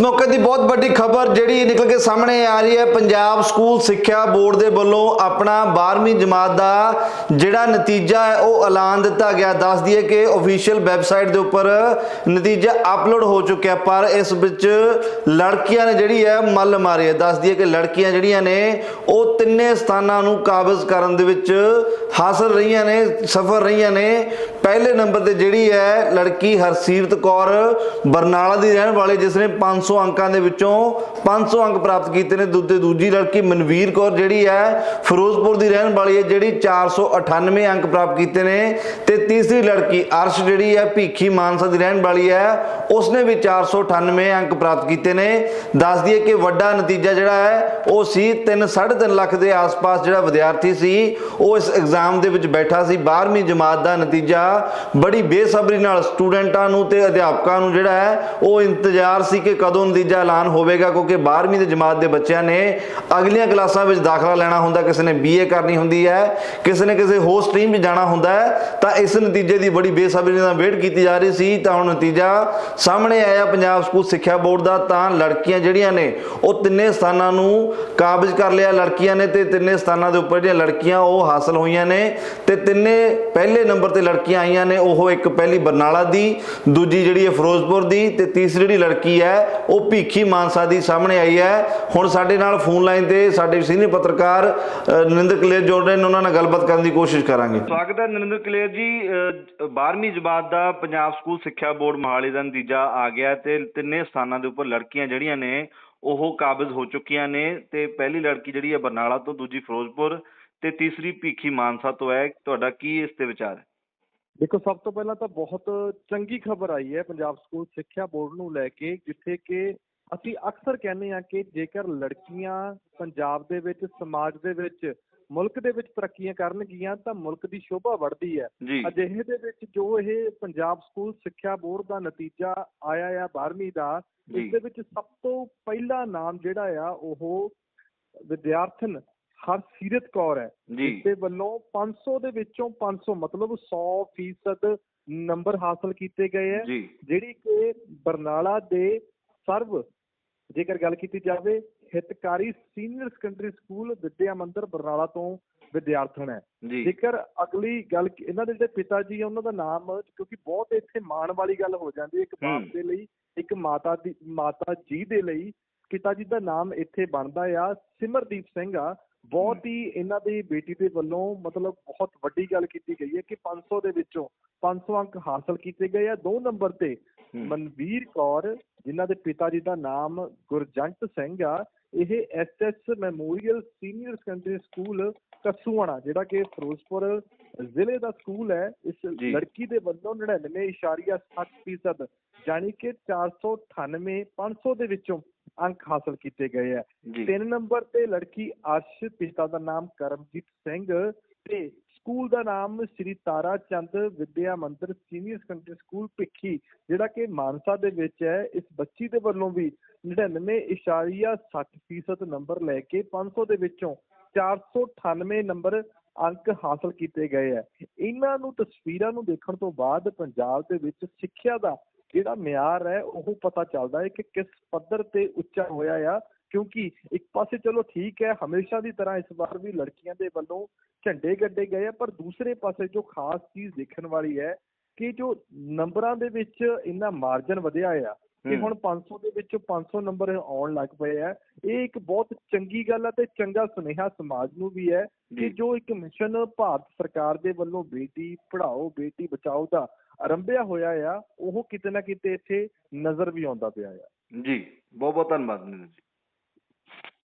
ਇਸ ਮੌਕੇ ਦੀ ਬਹੁਤ ਵੱਡੀ ਖਬਰ ਜਿਹੜੀ ਨਿਕਲ ਕੇ ਸਾਹਮਣੇ ਆ ਰਹੀ ਹੈ। ਪੰਜਾਬ ਸਕੂਲ ਸਿੱਖਿਆ ਬੋਰਡ ਦੇ ਵੱਲੋਂ ਆਪਣਾ 12ਵੀਂ ਜਮਾਤ ਦਾ ਜਿਹੜਾ ਨਤੀਜਾ ਹੈ, ਉਹ ਐਲਾਨ ਦਿੱਤਾ ਗਿਆ। ਦੱਸ ਦਈਏ ਕਿ ਅਫੀਸ਼ੀਅਲ ਵੈਬਸਾਈਟ ਦੇ ਉੱਪਰ ਨਤੀਜਾ ਅਪਲੋਡ ਹੋ ਚੁੱਕਿਆ, ਪਰ ਇਸ ਵਿੱਚ ਲੜਕੀਆਂ ਨੇ ਜਿਹੜੀ ਹੈ, ਮੱਲ ਮਾਰੀ ਹੈ। ਦੱਸ ਦਈਏ ਕਿ ਲੜਕੀਆਂ ਜਿਹੜੀਆਂ ਨੇ, ਉਹ ਤਿੰਨੇ ਸਥਾਨਾਂ ਨੂੰ ਕਾਬਜ਼ ਕਰਨ ਦੇ ਵਿੱਚ ਹਾਸਲ ਰਹੀਆਂ ਨੇ ਸਫਲ ਰਹੀਆਂ ਨੇ। ਪਹਿਲੇ ਨੰਬਰ ਤੇ ਜਿਹੜੀ ਹੈ ਲੜਕੀ ਹਰਸੀਰਤ ਕੌਰ, ਬਰਨਾਲਾ ਦੀ ਰਹਿਣ ਵਾਲੀ, ਜਿਸ ਨੇ 500 ਅੰਕਾਂ ਦੇ ਵਿੱਚੋਂ 500 ਅੰਕ ਪ੍ਰਾਪਤ ਕੀਤੇ ਨੇ। ਦੂਜੇ, ਦੂਜੀ ਲੜਕੀ ਮਨਵੀਰ ਕੌਰ ਜਿਹੜੀ ਹੈ, ਫਿਰੋਜ਼ਪੁਰ ਦੀ ਰਹਿਣ ਵਾਲੀ ਹੈ, ਜਿਹੜੀ 498 ਅੰਕ ਪ੍ਰਾਪਤ ਕੀਤੇ ਨੇ। ਤੇ ਤੀਸਰੀ ਲੜਕੀ ਅਰਸ਼ ਜਿਹੜੀ ਹੈ, ਭੀਖੀ ਮਾਨਸਾ ਦੀ ਰਹਿਣ ਵਾਲੀ ਹੈ, ਉਸਨੇ ਵੀ 498 ਅੰਕ ਪ੍ਰਾਪਤ ਕੀਤੇ ਨੇ। ਦੱਸ ਦਈਏ ਕਿ ਵੱਡਾ ਨਤੀਜਾ ਜਿਹੜਾ ਹੈ, ਉਹ ਸੀ 3 3.5 ਲੱਖ ਦੇ ਆਸ-ਪਾਸ ਜਿਹੜਾ ਵਿਦਿਆਰਥੀ ਸੀ, ਉਹ ਇਸ ਐਗਜ਼ਾਮ ਦੇ ਵਿੱਚ ਬੈਠਾ ਸੀ। 12ਵੀਂ ਜਮਾਤ ਦਾ ਨਤੀਜਾ ਬੜੀ ਬੇਸਬਰੀ ਨਾਲ ਸਟੂਡੈਂਟਾਂ ਨੂੰ ਤੇ ਅਧਿਆਪਕਾਂ ਨੂੰ ਜਿਹੜਾ ਹੈ, ਉਹ ਇੰਤਜ਼ਾਰ ਸੀ ਕਿ ਕਦੋਂ ਨਤੀਜਾ ਐਲਾਨ ਹੋਵੇਗਾ, ਕਿਉਂਕਿ 12ਵੀਂ ਦੇ ਜਮਾਤ ਦੇ ਬੱਚਿਆਂ ਨੇ ਅਗਲੀਆਂ ਕਲਾਸਾਂ ਵਿੱਚ ਦਾਖਲਾ ਲੈਣਾ ਹੁੰਦਾ, ਕਿਸੇ ਨੇ ਬੀਏ ਕਰਨੀ ਹੁੰਦੀ ਹੈ, ਕਿਸੇ ਨੇ ਕਿਸੇ ਹੋਰ ਸਟਰੀਮ 'ਚ ਜਾਣਾ ਹੁੰਦਾ ਹੈ, ਤਾਂ ਇਸ ਨਤੀਜੇ ਦੀ ਬੜੀ ਬੇਸਬਰੀ ਨਾਲ ਵੇਟ ਕੀਤੀ ਜਾ ਰਹੀ ਸੀ। ਤਾਂ ਹੁਣ ਨਤੀਜਾ ਸਾਹਮਣੇ ਆਇਆ ਪੰਜਾਬ ਸਕੂਲ ਸਿੱਖਿਆ ਬੋਰਡ ਦਾ, ਤਾਂ ਲੜਕੀਆਂ ਜਿਹੜੀਆਂ ਨੇ, ਉਹ ਤਿੰਨੇ ਸਥਾਨਾਂ ਨੂੰ ਕਾਬਜ਼ ਕਰ ਲਿਆ। ਲੜਕੀਆਂ ਨੇ ਤੇ ਤਿੰਨੇ ਸਥਾਨਾਂ ਦੇ ਉੱਪਰ ਜਿਹੜੀਆਂ ਲੜਕੀਆਂ, ਉਹ ਹਾਸਲ ਹੋਈਆਂ ਨੇ ਤੇ ਤਿੰਨੇ ਪਹਿਲੇ ਨੰਬਰ ਤੇ ਲੜਕੀਆਂ ਆਈਆਂ ਨੇ, ਉਹ ਇੱਕ ਪਹਿਲੀ ਬਰਨਾਲਾ ਦੀ, ਦੂਜੀ ਜਿਹੜੀ ਹੈ ਫਿਰੋਜ਼ਪੁਰ ਦੀ ਤੇ ਤੀਸਰੀ ਜਿਹੜੀ ਲੜਕੀ ਹੈ, ਉਹ ਭੀਖੀ ਮਾਨਸਾ ਦੀ ਸਾਹਮਣੇ ਆਈ ਹੈ। ਹੁਣ ਸਾਡੇ ਨਾਲ ਫੋਨ ਲਾਈਨ ਤੇ ਸਾਡੇ ਸੀਨੀਅਰ ਪੱਤਰਕਾਰ ਨਰਿੰਦਰ ਕਲੇਰ ਜੁੜ ਰਹੇ ਨੇ ਉਹਨਾਂ ਨਾਲ ਗੱਲਬਾਤ ਕਰਨ ਦੀ ਕੋਸ਼ਿਸ਼ ਕਰਾਂਗੇ। ਸਵਾਗਤ ਹੈ ਨਰਿੰਦਰ ਕਲੇਰ ਜੀ 12ਵੀਂ ਜਮਾਤ ਦਾ ਪੰਜਾਬ ਸਕੂਲ ਸਿੱਖਿਆ ਬੋਰਡ ਮੋਹਾਲੀ ਦਾ ਨਤੀਜਾ ਆ ਗਿਆ ਤੇ ਤਿੰਨੇ ਸਥਾਨਾਂ ਦੇ ਉੱਪਰ ਲੜਕੀਆਂ ਜਿਹੜੀਆਂ ਨੇ, ਉਹ ਕਾਬਜ਼ ਹੋ ਚੁੱਕੀਆਂ ਨੇ ਤੇ ਪਹਿਲੀ ਲੜਕੀ ਜਿਹੜੀ ਹੈ ਬਰਨਾਲਾ ਤੋਂ ਦੂਜੀ ਫਿਰੋਜ਼ਪੁਰ ਤੇ ਤੀਸਰੀ ਭੀਖੀ ਮਾਨਸਾ ਤੋਂ ਹੈ। ਤੁਹਾਡਾ ਕੀ ਇਸ ਤੇ ਵਿਚਾਰ ਹੈ? ਦੇਖੋ ਸਭ ਤੋਂ ਪਹਿਲਾਂ ਤਾਂ ਬਹੁਤ ਚੰਗੀ ਖਬਰ ਆਈ ਹੈ ਪੰਜਾਬ ਸਕੂਲ ਸਿੱਖਿਆ ਬੋਰਡ ਨੂੰ ਲੈ ਕੇ ਜਿੱਥੇ ਕਿ ਅਸੀਂ ਅਕਸਰ ਕਹਿੰਦੇ ਆ ਕਿ ਜੇਕਰ ਲੜਕੀਆਂ ਪੰਜਾਬ ਦੇ ਵਿੱਚ ਸਮਾਜ ਦੇ ਵਿੱਚ ਮੁਲਕ ਦੇ ਵਿੱਚ ਤਰੱਕੀਆਂ ਕਰਨਗੀਆਂ ਤਾਂ ਮੁਲਕ ਦੀ ਸ਼ੋਭਾ ਵੱਧਦੀ ਹੈ। ਅਜਿਹੇ ਦੇ ਵਿੱਚ ਜੋ ਇਹ ਪੰਜਾਬ ਸਕੂਲ ਸਿੱਖਿਆ ਬੋਰਡ ਦਾ ਨਤੀਜਾ ਆਇਆ ਆ 12ਵੀਂ ਦਾ। ਇਸ ਦੇ ਵਿੱਚ ਸਭ ਤੋਂ ਪਹਿਲਾ ਨਾਮ ਜਿਹੜਾ ਆ ਉਹ ਵਿਦਿਆਰਥਣ ਹਰਸੀਰਤ ਕੌਰ ਹੈ। ਜੀ। ਦੇ ਵੱਲੋਂ 500 ਦੇ ਵਿੱਚੋਂ 500 ਮਤਲਬ 100% ਨੰਬਰ ਹਾਸਲ ਕੀਤੇ ਗਏ ਹੈ। ਜਿਹੜੀ ਕਿ ਬਰਨਾਲਾ ਦੇ ਸਰਵ ਜੇਕਰ ਗੱਲ ਕੀਤੀ ਜਾਵੇ Hitkari senior secondary school Vidya Mandir Barnala ਤੋਂ ਵਿਦਿਆਰਥਣ ਹੈ। ਜੇਕਰ ਅਗਲੀ ਗੱਲ ਇਹਨਾਂ ਦੇ ਜਿਹੜੇ ਪਿਤਾ ਜੀ ਆ ਉਹਨਾਂ ਦਾ ਨਾਮ ਕਿਉਂਕਿ ਬਹੁਤ ਇੱਥੇ ਮਾਣ ਵਾਲੀ ਗੱਲ ਹੋ ਜਾਂਦੀ ਹੈ ਇੱਕ ਬਾਪ। ਦੇ ਲਈ ਇੱਕ ਮਾਤਾ ਦੀ ਮਾਤਾ ਜੀ ਦੇ ਲਈ ਪਿਤਾ ਜੀ ਦਾ ਨਾਮ ਇੱਥੇ ਬਣਦਾ ਆ। ਸਿਮਰਦੀਪ ਸਿੰਘ ਆ ਬਹੁਤ ਹੀ ਇਹਨਾਂ ਦੀ ਬੇਟੀ ਦੇ ਵੱਲੋਂ ਮਤਲਬ ਬਹੁਤ ਵੱਡੀ ਗੱਲ ਕੀਤੀ ਗਈ ਹੈ ਕਿ 500 ਦੇ ਵਿੱਚੋਂ 500 ਅੰਕ ਹਾਸਲ ਕੀਤੇ ਗਏ ਆ ਦੋ ਨੰਬਰ ਤੇ। ਮਨਵੀਰ ਕੌਰ ਜਿਨ੍ਹਾਂ ਦੇ ਪਿਤਾ ਜੀ ਦਾ ਨਾਮ ਗੁਰਜੰਟ ਸਿੰਘ ਆ ਇਹ SS memorial senior secondary school Kasuana ਜਿਹੜਾ ਕਿ ਫਿਰੋਜ਼ਪੁਰ ਜ਼ਿਲ੍ਹੇ ਦਾ ਸਕੂਲ ਹੈ ਇਸ। ਲੜਕੀ ਦੇ ਵੱਲੋਂ 99.60% ਜਾਨੀ ਕਿ 498 500 ਦੇ ਵਿੱਚੋਂ ਅੰਕ ਹਾਸਲ ਕੀਤੇ ਗਏ ਆ। ਤਿੰਨ ਨੰਬਰ ਤੇ ਲੜਕੀ ਅਰਸ਼ ਪਿਤਾ ਦਾ ਨਾਮ ਕਰਮਜੀਤ ਸਿੰਘ ਤੇ ਸਕੂਲ ਦਾ ਨਾਮ ਸ੍ਰੀ ਤਾਰਾ ਚੰਦ ਵਿਦਿਆ ਮੰਦਿਰ ਸੀਨੀਅਰ ਸੈਕੰਡਰੀ ਸਕੂਲ ਭਿੱਖੀ ਜਿਹੜਾ ਕਿ ਮਾਨਸਾ ਦੇ ਵਿੱਚ ਹੈ। ਇਸ ਬੱਚੀ ਦੇ ਵੱਲੋਂ ਵੀ 99.60% ਨੰਬਰ ਲੈ ਕੇ 500 ਦੇ ਵਿੱਚੋਂ 498 ਨੰਬਰ ਅੰਕ ਹਾਸਲ ਕੀਤੇ ਗਏ ਹੈ। ਇਹਨਾਂ ਨੂੰ ਤਸਵੀਰਾਂ ਨੂੰ ਦੇਖਣ ਤੋਂ ਬਾਅਦ ਪੰਜਾਬ ਦੇ ਵਿੱਚ ਸਿੱਖਿਆ ਦਾ ਜਿਹੜਾ ਮਿਆਰ ਹੈ, ਉਹ ਪਤਾ ਚੱਲਦਾ ਹੈ ਕਿ ਕਿਸ ਪੱਧਰ ਤੇ ਉੱਚਾ ਹੋਇਆ ਆ। ਕਿਉਂਕਿ ਇੱਕ ਪਾਸੇ ਚਲੋ ਠੀਕ ਹੈ, ਹਮੇਸ਼ਾ ਦੀ ਤਰ੍ਹਾਂ ਇਸ ਵਾਰ ਵੀ ਲੜਕੀਆਂ ਦੇ ਵੱਲੋਂ ਝੰਡੇ ਗੱਡੇ ਗਏ ਆ, ਪਰ ਦੂਸਰੇ ਪਾਸੇ ਜੋ ਖਾਸ ਚੀਜ਼ ਦੇਖਣ ਵਾਲੀ ਹੈ ਕਿ ਜੋ ਨੰਬਰਾਂ ਦੇ ਵਿੱਚ ਇੰਨਾ ਮਾਰਜਨ ਵਧਿਆ ਆ ਕਿ। ਹੁਣ 500 ਦੇ ਵਿੱਚੋਂ 500 ਨੰਬਰ ਆਉਣ ਲੱਗ ਪਏ ਆ ਇਹ ਇੱਕ ਬਹੁਤ ਚੰਗੀ ਗੱਲ ਹੈ ਤੇ ਚੰਗਾ ਸੁਨੇਹਾ ਸਮਾਜ ਨੂੰ ਵੀ ਹੈ ਕਿ ਜੀ। ਇੱਕ ਮਿਸ਼ਨ ਭਾਰਤ ਸਰਕਾਰ ਦੇ ਵੱਲੋਂ ਬੇਟੀ ਪੜ੍ਹਾਓ ਬੇਟੀ ਬਚਾਓ ਦਾ ਆਰੰਭਿਆ ਹੋਇਆ ਆ ਉਹ ਕਿਤੇ ਨਾ ਕਿਤੇ ਇੱਥੇ ਨਜ਼ਰ ਵੀ ਆਉਂਦਾ ਪਿਆ ਆ ਜੀ ਬਹੁਤ ਬਹੁਤ ਧੰਨਵਾਦ ਜੀ